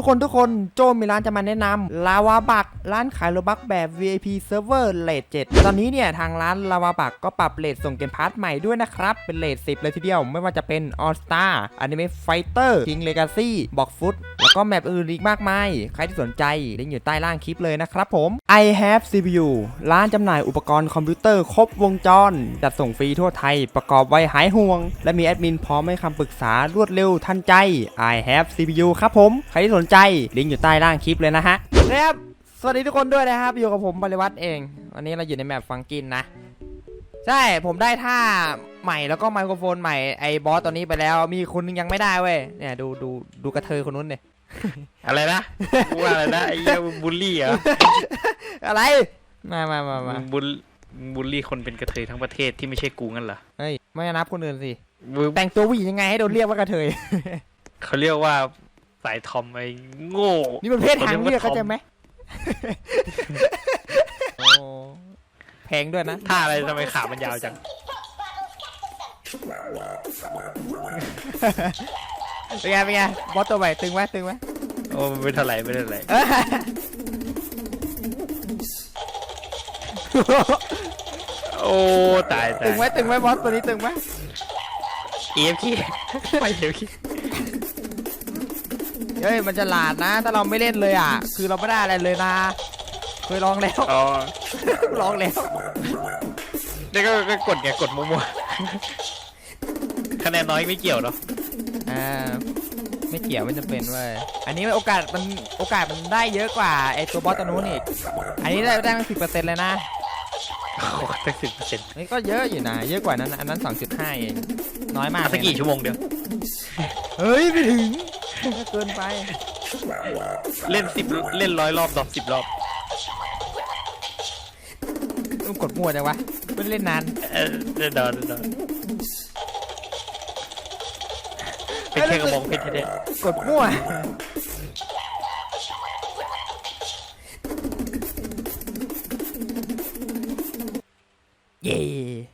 ทุกคนทุกคนโจมีร้านจะมาแนะนำลาวาบักร้านขายโลบักแบบ VIP Server เลท7ตอนนี้เนี่ยทางร้านลาวาบักก็ปรับเลทส่งเกมพาร์ทใหม่ด้วยนะครับ เป็นเลท10 เลยทีเดียว ไม่ว่าจะเป็น All Star Anime Fighter King Legacy บอกฟุตแล้วก็แมปอื่นอีกมากมาย ใครที่สนใจลิงก์อยู่ใต้ล่างคลิปเลยนะครับผม I have CPU ร้านจำหน่ายอุปกรณ์คอมพิวเตอร์ครบวงจร จัดส่งฟรีทั่วไทยประกอบไว้หายห่วง และมีแอดมินพร้อมให้คำปรึกษารวดเร็วทันใจ I have CPU ครับผม ใครที่สนใจลิงก์อยู่ใต้ล่างคลิปเลยนะฮะครับสวัสดีทุกคนด้วยนะครับ อยู่กับผมบริวัตรเอง วันนี้เราอยู่ในแมปฟังกินนะ ใช่ผมได้ท่าใหม่แล้วก็ไมโครโฟนใหม่ไอ้บอสตัวนี้ไปแล้ว มีคนนึงยังไม่ได้เว้ยเนี่ยดูดูดูกระเทยคนนู้นเนี่ยอะไรนะกูว่าอะไรนะไอ้เหี้ยมึงบูลลี่เหรออะไรมามามามามึงบูลมึงบูลลี่คนเป็นกระเทยทั้งประเทศที่ไม่ใช่กูงั้นเหรอเฮ้ยไม่นับคนอื่นสิมึงแต่งตัวผู้หญิงยังไงให้โดนเรียกว่ากระเทยเขาเรียกว่าสายทอมไอ้โง่ นี่มันเพศทางเลือกเขาเข้าเรีใจยกว่าไหม โอ้แพงด้วยนะ ท่าอะไรทำไมขามันยาวจัง เป็นไงเป็นไงบอสตัวใหม่ตึงไหมตึงไหมโอ้มันไม่เท่าไหร่ไม่เท่าไหร่เอ้ยโอ้ตายตายตึงไหมตึงไหมบอสตัวนี้ตึงไหมเอฟคีไม่เอฟคี เฮ้ยมันจะหลาดนะ ถ้าเราไม่เล่นเลยอะ คือเราไม่ได้อะไรเลยนะเคยลองแล้ว อ๋อลองแล้ว นี่ก็ก็กดไงกดมั่วๆคะแนนน้อยไม่เกี่ยวเนาะอ่า ไม่เกี่ยวไม่จำเป็นเว้ยอันนี้โอกาสมันโอกาสมันได้เยอะกว่าไอตัวบอสตัวนู้นอีก อันนี้ได้ได้ตั้งสิบเปอร์เซ็นต์เลยนะโอ้ตั้งสิบเปอร์เซ็นต์นี่ก็เยอะอยู่นะ เยอะกว่านั้นอันนั้นสองจุดห้าเอง น้อยมากสักกี่ชั่วโมงเดียว เฮ้ยไม่ถึง เกินไป เล่นสิบเล่นร้อยรอบดอกสิบรอบ ต้องกดมั่วจังวะไม่ได้เล่นนานเออเล่นดอนเล่นดอนเป็นแค่กระบองเพชรแท้กดมั่วเย่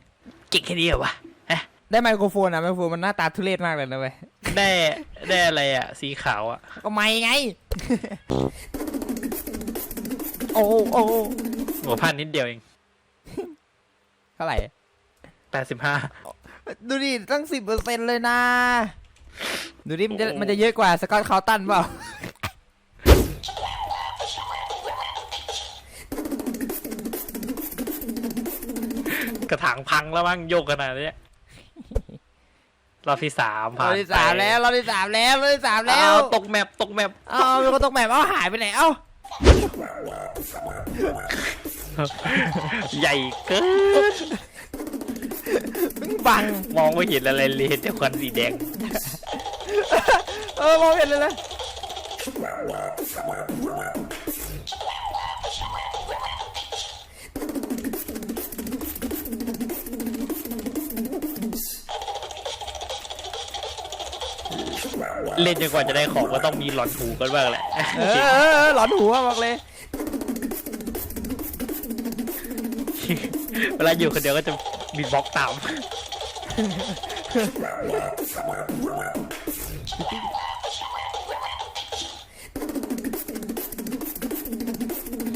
ๆเก่งแค่นี้เหรอวะฮะได้ไมโครโฟนอะไมโครโฟนมันหน้าตาทุเรศมากเลยนะเว้ย ได้ได้อะไรอะ สีขาวอะ ก็ไม่ไง โอ้โอ้หัวพันนิดเดียวเองเท่าไหร่แปดสิบห้าดูดิตั้งสิบเปอร์เซ็นต์เลยนะ ดูดิมันจะมันจะเยอะกว่าสกอตคาวตันเปล่ากระถางพังแล้วมั้งโยกขนาดเนี้ย รอบที่สามรผ่าอนบที่สามแล้วรอบที่สามแล้วรอบที่สามแล้แล้ววตกแมปตกแมปเอ้ามีคนตกแบบเอ้าหายไปไหนเอ้าใหญ่เกินมึงบังมองไม่เห็นอะไรเลยเห็นแต่ควันสีแดงเออมองไม่เห็นเลยเลย เล่นจนกว่าจะได้ของก็ต้องมีหลอนหูกันบ้างแหละเออเออเออหลอนหัวบอกเลย เวลาอยู่คนเดียวก็จะมีบล็อกตาม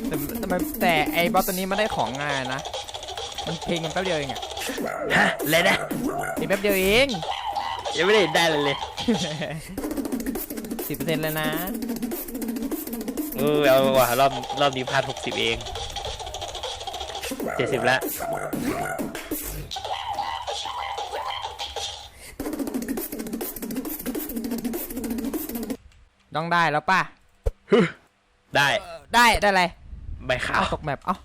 แต่ทำไมแต่ไอ้บอสตัวนี้มันได้ของง่ายนะ มันเพลงมันแป๊บเดียวเองอะฮะอะไรนะเพลงแป๊บเดียวเอง ยังไม่ได้ได้เลยเลย สิบเปอร์เซ็นต์เลยนะ เออเอาว่ะรอบรอบนี้พลาดหกสิบเองเจ็ดสิบแล้วต้องได้แล้วป่ะ ได้เออได้ ได้อะไรใบขาเอาวตกแมปเอ้า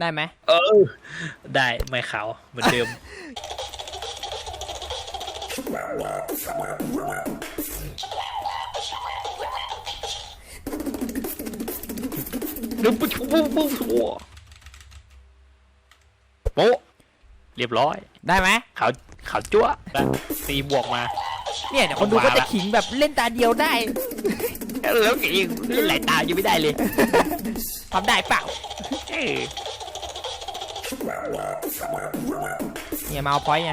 ได้ไหมเออ ได้ใบขาวเหมือนเดิมเดี๋ยวปุ๊บปุ๊บปุ๊บปุ๊บโป๊ะเรียบร้อย ได้ไหมขาวขาวจั๊วะได้ตีบวกมา เนี่ยเดี๋ยวคนดูก็จะขิงแบบเล่นตาเดียวได้ แล้วเองไหลตาอยู่ไม่ได้เลยทำได้เปล่า เออ เนี่ยมาเอาพอยต์ไง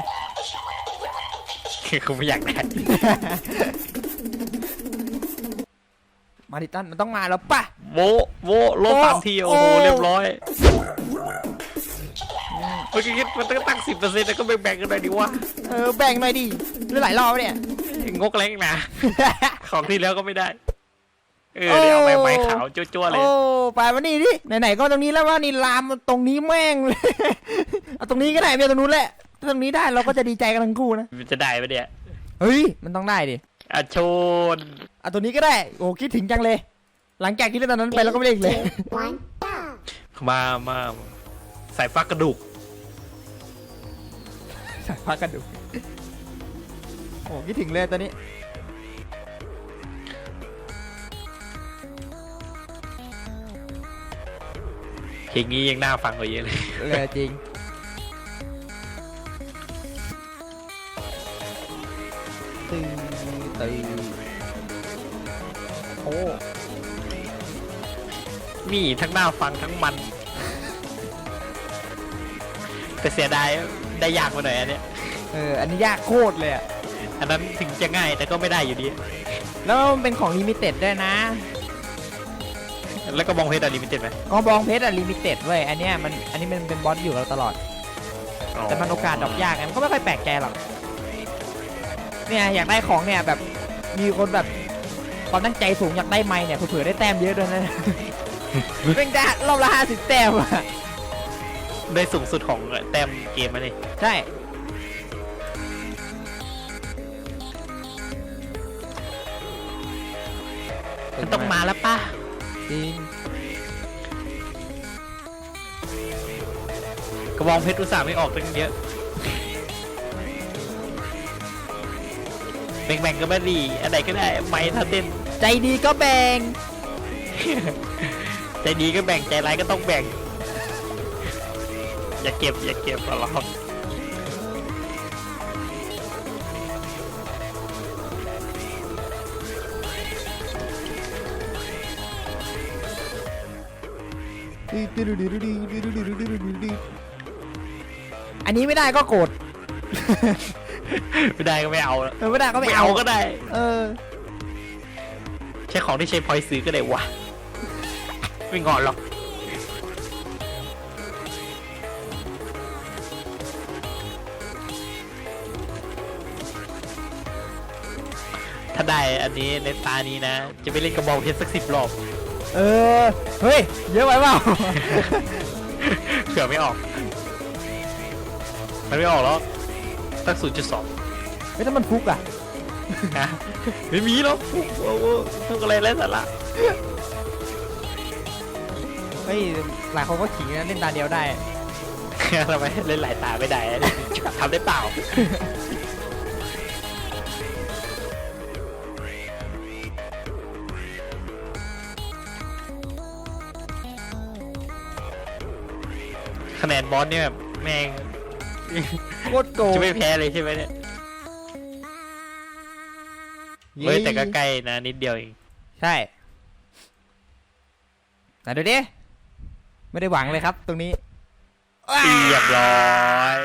กูไม่อยากได้มาดิตันมันต้องมาแล้วป่ะ โวโวโลสามทีโอ้โอ้โห โอ้ เรียบร้อยเมื่อกี้คิดมันต้องตั้งสิบเปอร์เซ็นต์แล้วก็แบ่งๆกันหน่อยดิวะเออแบ่งหน่อยดิหรือหลายรอบวะเนี่ยงกเล็กนะ ของที่แล้วก็ไม่ได้ เออเดี๋ยวเอาไปไม้ขาวจั่วๆเลย โอ้ไปมานี่ดิไหนๆก็ตรงนี้แล้วว่านี่ลามตรงนี้แม่งเลยเอาตรงนี้ก็ได้ไม่เอาตรงนู้นแหละถ้าตรงนี้ได้เราก็จะดีใจกันทั้งคู่นะมันจะได้ปะเนี่ยเฮ้ยมันต้องได้ดิอะโชนเอาตัวนี้ก็ได้โอ้คิดถึงจังเลย หลังจากที่เล่นตอนนั้นไปเราก็ไม่ได้อีกเลย One, go. มามาใส่ฟักกระดูกใส่ผ้ากระดูกโอ้คิดถึงเลยตัวนี้ เพลงนี้ยังน่าฟังกว่าเยอะเลยเลยจริง ตึงตึงโอ้มีทั้งน่าฟังทั้งมัน แต่เสียดายได้ยากมาหน่อยอันเนี้ยเออ อันนี้ยากโคตรเลยอะอันนั้นถึงจะง่ายแต่ก็ไม่ได้อยู่ดี แล้วมันเป็นของลิมิเต็ดด้วยนะ แล้วก็มองเพชรอะลิมิเต็ดไหมกองบองเพชรอะลิมิเต็ดเว้ยอันเนี้ยมันอันนี้มันเป็นบอสอยู่กับเราตลอด แต่มันโอกาสดอกยากไงมันก็ไม่ค่อยแปลกใจหรอกเนี่ยอยากได้ของเนี่ยแบบมีคนแบบความตั้งใจสูงอยากได้ไม้เนี่ยเผื่อๆได้แต้มเยอะด้วยนะเป็นได้รอบละห้าสิบแต้มอะได้สูงสุดของแต้มเกมมาเลยใช่มันต้องมาแล้วป่ะ จริงกระบองเพชรอุตส่าห์ไม่ออกตั้งเยอะแบ่งๆก็ไม่ดีอันไหนก็ได้ไม้ถ้าเต้นใจดีก็แบ่ง ใจดีก็แบ่งใจร้ายก็ต้องแบ่ง อย่าเก็บอย่าเก็บขอร้อง อันนี้ไม่ได้ก็โกรธ ไม่ได้ก็ไม่เอาแล้วเออไม่ได้ก็ไม่ไม่เอาเอาก็ได้ เออ ใช้ของที่ใช้พอยต์ซื้อก็ได้วะ ไม่งอนหรอก ถ้าได้อันนี้ในตานี้นะ จะไปเล่นกระบองเพชรสักสิบรอบ เออ เฮ้ย เยอะไปเปล่า เผื่อไม่ออก มันไม่ออกแล้วตั้งศูนย์จุดสองเฮ้ยถ้ามันฟุกอะนะไม่มีหรอกโอ้โหทุกอะไรไร้สาระเฮ้ย หลายคนก็ขิงนะเล่นตาเดียวได้ ทำไมเล่นหลายตาไม่ได้อะทำได้เปล่า คะแนนบอสเนี่ยแบบแม่งโคตรโกงจะไม่แพ้เลยใช่ไหมเนี่ยเฮ้ยแต่ก็ใกล้นะนิดเดียวเองใช่ไหนดูดิไม่ได้หวังเลยครับ ตรงนี้เรียบร้อย